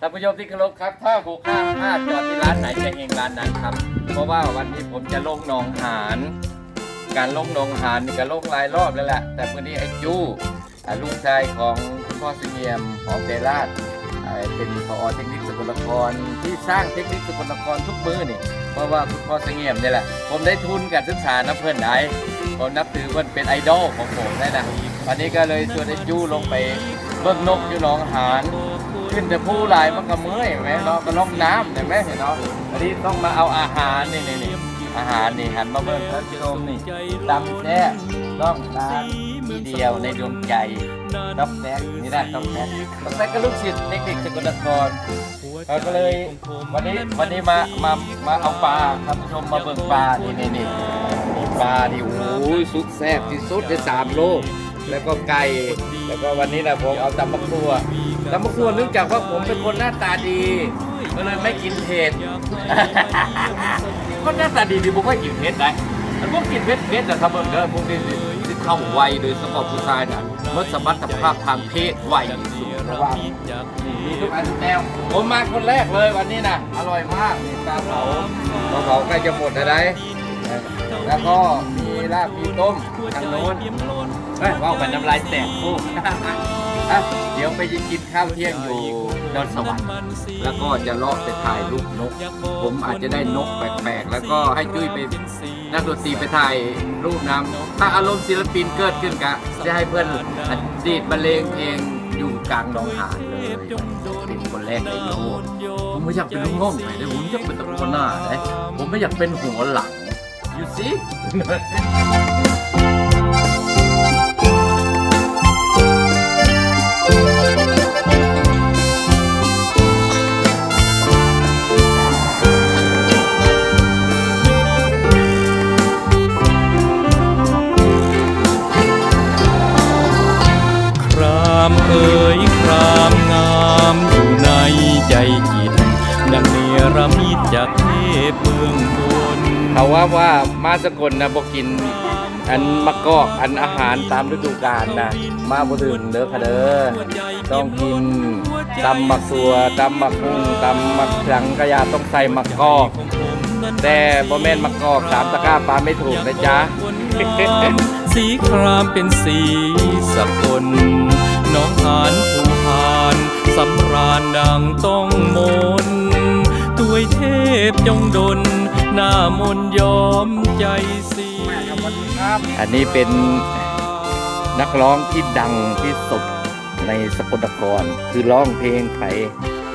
ท่านผู้ชมที่เคารพครับ ถ้าหกห้าห้าจอดที่ร้านไหนจะเฮงร้านนั้นครับ เพราะว่าวันนี้ผมจะลงหนองหาน การลงหนองหานนี่ก็ลงหลายรอบแล้วแหละ แต่วันนี้ไอ้จู้อ่าลูกชายของคุณพ่อเสงี่ยมของเดราชอ่าเป็นพอเทคนิคสกลนครที่สร้างเทคนิคสกลนครทุกมือนี่ เพราะว่าคุณพ่อเสงี่ยมนี่แหละ ผมได้ทุนการศึกษานะเพื่อนได้ผมนับถือเพื่อนเป็นไอดอลของผมได้นะวันนี้ก็เลยชวนไอ้จู้ลงไปเบิ่งนกอยู่หนองหาน ขึ้นแต่ผู้ลายมันก็เมื่อยเห็นไหมเนาะก็ล่องน้ำเห็นไหมเห็นเนาะอันนี้ต้องมาเอาอาหารนี่นี่นี่อาหารนี่หันมาเบิ่งท่านผู้ชมนี่ตำแซ่ต้องทานทีเดียวในดวงใจต๊อกแต๊กนี่ได้ต๊อกแต๊กต๊อกแต๊กก็ลูกศิษย์เทคนิคสกลนครเขาก็เลยวันนี้วันนี้มามามาเอาปลาท่านผู้ชมมาเบิ่งปลานี่นี่นี่นี่ปลาที่โอ้ยสุดแซ่บที่สุดในสามโลกแล้วก็ไก่แล้วก็วันนี้นะผมเอาตำมะครัว ตำมะครัวเนื่องจากว่าผมเป็นคนหน้าตาดี ก็เลยไม่กินเผ็ดคนหน้าตาดีดีผมก็กินเผ็ดได้แต่พวกกินเผ็ดเผ็ดนะทำเบิ่งเด้อพวกนี้ที่เข้าไวโดยเฉพาะผู้ชายน่ะลดสมรรถภาพทางเพศไวที่สุดระหว่างมีทุกอันแนวผมมาคนแรกเลยวันนี้นะอร่อยมากนี่ปลาเผาปลาเผาใกล้จะหมดแล้วนะแล้วก็มีลาบมีต้มทางโน้นเฮ้ยว่าวกันน้ำลายแตกคู่ อะเดี๋ยวไปกินข้าวเที่ยงอยู่ดอนสวรรค์แล้วก็จะเลาะไปถ่ายรูปนก ผมอาจจะได้นกแปลกๆ แล้วก็ให้จุ้ยไปนักดนตรีไปถ่ายรูปน้ำถ้าอารมณ์ศิลปินเกิดขึ้นกะจะให้เพื่อนอดีตบรรเลงเพลงอยู่กลางหนองหานเลยเป็นคนแรกในโลกผมไม่อยากเป็นลูกน้องไหนเลยผมอยากเป็นตะโกนหน้าเลยผมไม่อยากเป็นหัวหลัง you see ดังเนรมิตจากเทพเมืองบนเขาว่าว่ามาสกลนะบอกกิน อันมะกอกอันอาหารตามฤดูกาลนะมาบ่ถึงเด้อค่ะเด้อต้องกินตำมักสัวตำมักหุ่งตำมักสังกะยาต้องใส่มะกอกแต่บ่แม่นมะกอกสามตะกร้าปลาไม่ถูกนะจ๊ะสีครามเป็นสีสกลน้องหานผูหานสำราญดังต้องมนตัวย เทพจงดลหน้ามนยอมใจสีอันนี้เป็นนักร้องที่ดังที่สุดในสกลนครคือร้องเพลงไป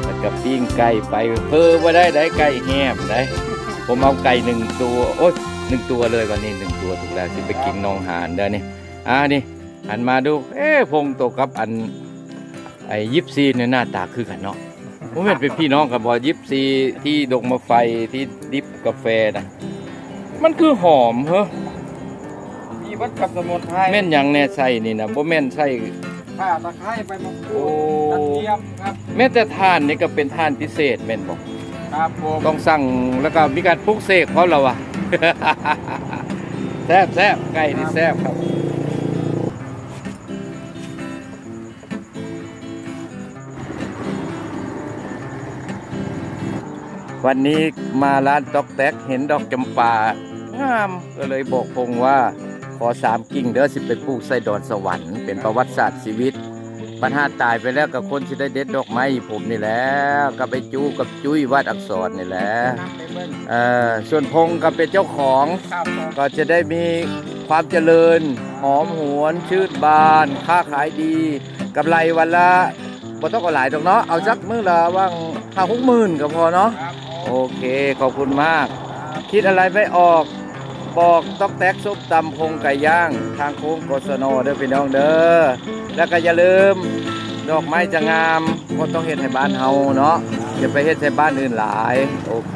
แล้วกับปิ้งไก่ไปเพิ่ว่าได้ได้ไก่แหบได้ผมเอาไก่หนึ่งตัวโอ๊ยหนึ่งตัวเลยวันนี้หนึ่งตัวถูกแล้วที่ไปกินนองหานเด้นี่อ่านี่หันมาดู เอ๊ะพงตกกับอันไอ้ยิปซีเนี่ยหน้าตาคือกันเนาะ ผมเห็นเป็นพี่น้องกับบอยิปซีที่ดงมาไฟที่ดิบกาแฟนะมันคือหอมเหรอมีวัดกับสมุนไพรแม่นหยังแน่ใส่นี่นะบ่แม่นใส่ข่าตะไคร้ใบมะกรูโอ้ดกระเทียมครับแม้แต่ทานนี่ก็เป็นทานพิเศษแม่นบ่ครับผมต้องสั่งแล้วก็มีการปลุกเสกเขาแล้ววะแซ่บแซ่บไก่นี่แซ่บครับ วันนี้มาร้านตอกแตกเห็นดอกจำปางามก็เลยบอกพงว่า ขอสามกิ่งเด้อสิไปปลูกใส่ดอนสวรรค์เป็นประวัติศาสตร์ชีวิต ปัญหาตายไปแล้วกับคนที่ได้เด็ดดอกไม้ให้ผมนี่แหละกับไปจูกับจุ้ยวาดอักษรนี่แหละนำไปเบิ่งเอ่อส่วนพงก็เป็นเจ้าของครับผมก็จะได้มีความเจริญหอมหวนชื่นบาน ค้าขายดีกำไรวันละบ่ต้องก็หลายดอกเนาะเอาสักมื้อละว่างห้าหกหมื่นก็พอเนาะครับผม โอเคขอบคุณมาก คิดอะไรไม่ออกบอกตอกแตกซุปตำพงไก่ย่าง ทางโค้งโกศโนเด้อพี่น้องเด้อแล้วก็อย่าลืม ดอกไม้จะงามก็ต้องเฮ็ดให้บ้านเฮาเนาะอย่าไปเฮ็ดให้บ้านอื่นหลาย โอเค